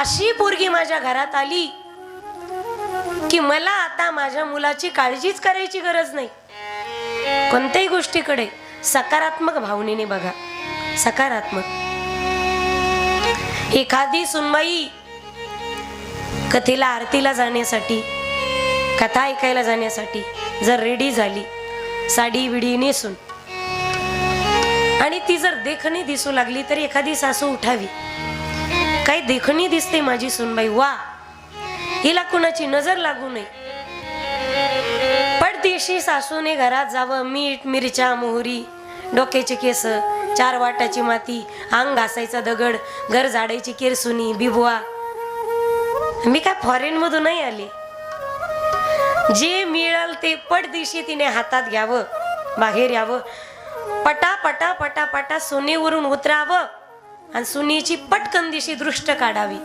अशी पोरगी माझ्या घरात आली की मला आता माझ्या मुलाची काळजीच करायची गरज नाही. कोणत्याही गोष्टीकडे सकारात्मक भावनेने बघा. सकारात्मक. एखादी सुनबाई कथेला आरतीला जाण्यासाठी कथा ऐकायला जाण्यासाठी जर रेडी झाली साडी विडी नेसून आणि ती जर देखणी दिसू लागली तर एखादी सासू उठावी. काही देखणी दिसते माझी सुनबाई वा. हिला कुणाची नजर लागू नये. पडदेशी सासूने घरात जावं मीठ मिरच्या मोहरी डोक्याचे केस चार वाटाची माती अंग घासायचा दगड घर झाडायची केरसुनी बिबुआ मी काय फॉरेन मधून नाही आले. जे मिळाल ते पडदेशी तिने हातात घ्यावं बाहेर यावं. पटा पटा पटा पटा सोनेवरून उतरावं. आणि सुनीची पटकन दिशी दृष्ट काढावी.